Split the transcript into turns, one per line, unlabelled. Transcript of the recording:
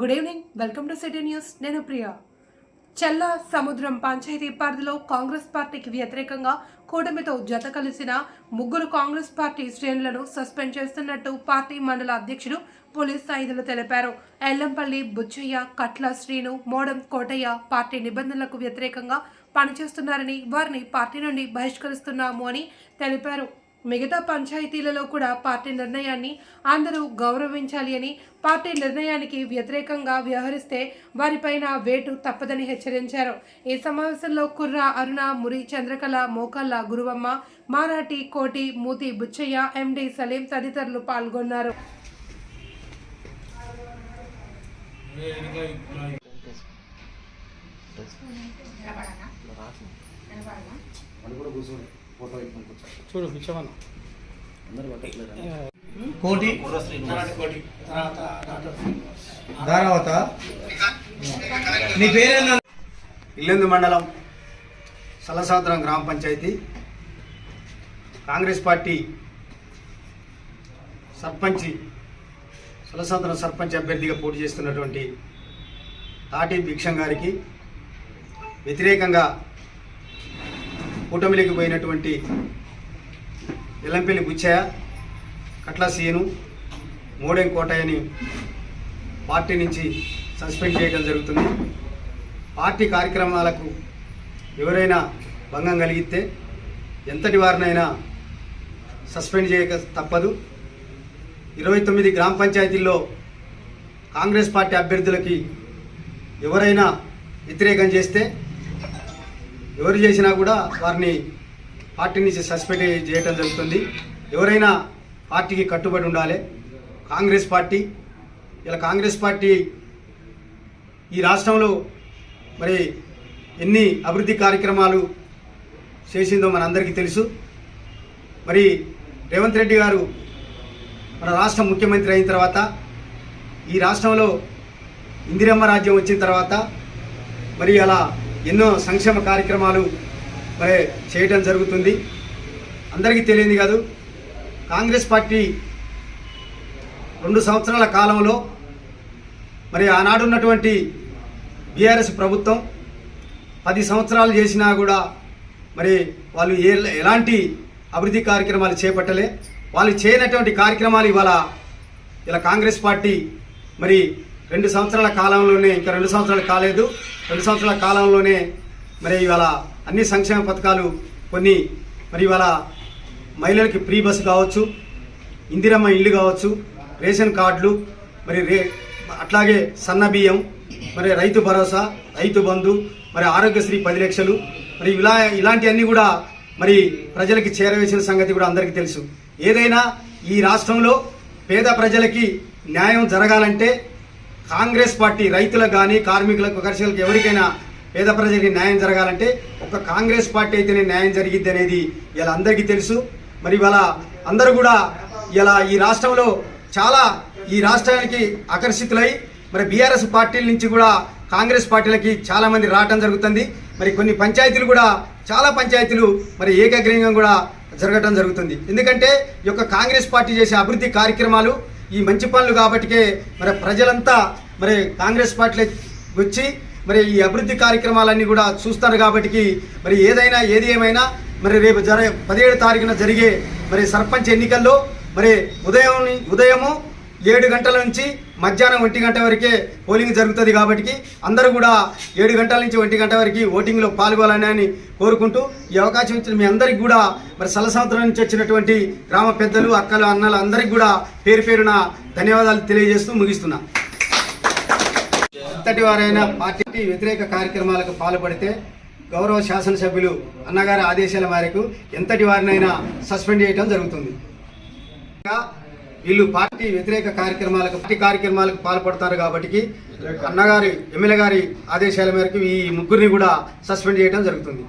Good evening welcome to city news నేను ప్రియా. చెల్ల సముద్రం పంచాయతీ పరిధిలో కాంగ్రెస్ పార్టీకి వ్యతిరేకంగా కూటమితో జత కలిసిన ముగ్గురు కాంగ్రెస్ పార్టీ శ్రేణులను సస్పెండ్ చేస్తున్నట్టు పార్టీ మండల అధ్యక్షుడు పోలీస్ సాయుధులు తెలిపారు. ఎల్లంపల్లి బుచ్చయ్య కట్ల శ్రీను మోడం కోటయ్య పార్టీ నిబంధనలకు వ్యతిరేకంగా పనిచేస్తున్నారని వారిని పార్టీ నుండి బహిష్కరిస్తున్నాము అని తెలిపారు. మిగతా పంచాయతీలలో కూడా పార్టీ నిర్ణయాన్ని అందరూ గౌరవించాలి అని పార్టీ నిర్ణయానికి వ్యతిరేకంగా వ్యవహరిస్తే వారిపైన వేటు తప్పదని హెచ్చరించారు. ఈ సమావేశంలో కుర్ర అరుణ మురి చంద్రకళ మోకల్ల గురువమ్మ మారాటి కోటి మూతి బుచ్చయ్య ఎండి సలీం తదితరులు పాల్గొన్నారు.
చూడు పిచ్చమన్న
కోటి? ధారావత. నీ పేరేనా
ఇల్లెందు మండలం సలసాద్రం గ్రామ పంచాయతీ. కాంగ్రెస్ పార్టీ సర్పంచ్ సలసాద్రం సర్పంచ్ అభ్యర్థిగా పోటీ చేస్తున్నటువంటి తాటి భిక్షం గారికి వ్యతిరేకంగా కూటమిలోకి పోయినటువంటి ఎల్లంపల్లి బుచ్చయ్య కట్ల సీను మోడెం కోటయ్యని పార్టీ నుంచి సస్పెండ్ చేయడం జరుగుతుంది. పార్టీ కార్యక్రమాలకు ఎవరైనా భంగం కలిగితే ఎంతటి వారినైనా సస్పెండ్ చేయక తప్పదు. ఇరవై తొమ్మిది గ్రామ పంచాయతీల్లో కాంగ్రెస్ పార్టీ అభ్యర్థులకి ఎవరైనా వ్యతిరేకం చేస్తే ఎవరు చేసినా కూడా వారిని పార్టీ నుంచి సస్పెండ్ చేయటం జరుగుతుంది. ఎవరైనా పార్టీకి కట్టుబడి ఉండాలి. కాంగ్రెస్ పార్టీ ఇలా కాంగ్రెస్ పార్టీ ఈ రాష్ట్రంలో మరి ఎన్ని అభివృద్ధి కార్యక్రమాలు చేసిందో మనందరికీ తెలుసు. మరి రేవంత్ రెడ్డి గారు మన రాష్ట్ర ముఖ్యమంత్రి అయిన తర్వాత ఈ రాష్ట్రంలో ఇందిరమ్మ రాజ్యం వచ్చిన తర్వాత మరి అలా ఎన్నో సంక్షేమ కార్యక్రమాలు మరి చేయటం జరుగుతుంది. అందరికీ తెలియదు కాదు. కాంగ్రెస్ పార్టీ రెండు సంవత్సరాల కాలంలో మరి ఆనాడు ఉన్నటువంటి బీఆర్ఎస్ ప్రభుత్వం పది సంవత్సరాలు చేసినా కూడా మరి వాళ్ళు ఏ ఎలాంటి అభివృద్ధి కార్యక్రమాలు చేపట్టలే. వాళ్ళు చేయనటువంటి కార్యక్రమాలు ఇవాళ ఇలా కాంగ్రెస్ పార్టీ మరి రెండు సంవత్సరాల కాలంలోనే ఇంకా రెండు సంవత్సరాలు కాలేదు. రెండు సంవత్సరాల కాలంలోనే మరి ఇవాళ అన్ని సంక్షేమ పథకాలు కొన్ని మరి ఇవాళ మహిళలకి ఫ్రీ బస్సు కావచ్చు ఇందిరమ్మ ఇల్లు కావచ్చు రేషన్ కార్డులు మరి రే అట్లాగే సన్న బియ్యం మరి రైతు భరోసా రైతు బంధు మరి ఆరోగ్యశ్రీ పది లక్షలు మరి ఇలా ఇలాంటివన్నీ కూడా మరి ప్రజలకి చేరవేసిన సంగతి కూడా అందరికీ తెలుసు. ఏదైనా ఈ రాష్ట్రంలో పేద ప్రజలకి న్యాయం జరగాలంటే కాంగ్రెస్ పార్టీ రైతులకు కానీ కార్మికులకు కర్షకులకు ఎవరికైనా పేద ప్రజలకి న్యాయం జరగాలంటే ఒక కాంగ్రెస్ పార్టీ అయితేనే న్యాయం జరిగిద్ది అనేది ఇలా అందరికీ తెలుసు. మరి ఇవాళ అందరూ కూడా ఇలా ఈ రాష్ట్రంలో చాలా ఈ రాష్ట్రానికి ఆకర్షితులై మరి బీఆర్ఎస్ పార్టీల నుంచి కూడా కాంగ్రెస్ పార్టీలకి చాలామంది రావటం జరుగుతుంది. మరి కొన్ని పంచాయతీలు కూడా చాలా పంచాయతీలు మరి ఏకగ్రీవంగా కూడా జరగటం జరుగుతుంది. ఎందుకంటే ఈ యొక్క కాంగ్రెస్ పార్టీ చేసే అభివృద్ధి కార్యక్రమాలు ఈ మంచి పనులు కాబట్టికే మరి ప్రజలంతా మరి కాంగ్రెస్ పార్టీలో వచ్చి మరి ఈ అభివృద్ధి కార్యక్రమాలన్నీ కూడా చూస్తారు కాబట్టి మరి ఏదైనా ఏది ఏమైనా మరి రేపు జర పదిహేడు తారీఖున జరిగే మరి సర్పంచ్ ఎన్నికల్లో మరి ఉదయం ఉదయము ఏడు గంటల నుంచి మధ్యాహ్నం ఒంటి గంట వరకే పోలింగ్ జరుగుతుంది కాబట్టి అందరూ కూడా ఏడు గంటల నుంచి ఒంటి గంట వరకు ఓటింగ్లో పాల్గొనాలని కోరుకుంటూ ఈ అవకాశం ఇచ్చిన మీ అందరికి కూడా మరి సలసముద్రం నుంచి వచ్చినటువంటి గ్రామ పెద్దలు అక్కలు అన్నలు అందరికి కూడా పేరు పేరున ధన్యవాదాలు తెలియజేస్తూ ముగిస్తున్నా. ఎంతటి వారైనా పార్టీ వ్యతిరేక కార్యక్రమాలకు పాల్పడితే గౌరవ శాసనసభ్యులు అన్నగారి ఆదేశాల మేరకు ఎంతటి వారినైనా సస్పెండ్ చేయడం జరుగుతుంది. ఇంకా వీళ్ళు పార్టీ వ్యతిరేక కార్యక్రమాలకు పార్టీ కార్యక్రమాలకు పాల్పడతారు కాబట్టి అన్నగారి ఎమ్మెల్యే గారి ఆదేశాల మేరకు ఈ ముగ్గురిని కూడా సస్పెండ్ చేయడం జరుగుతుంది.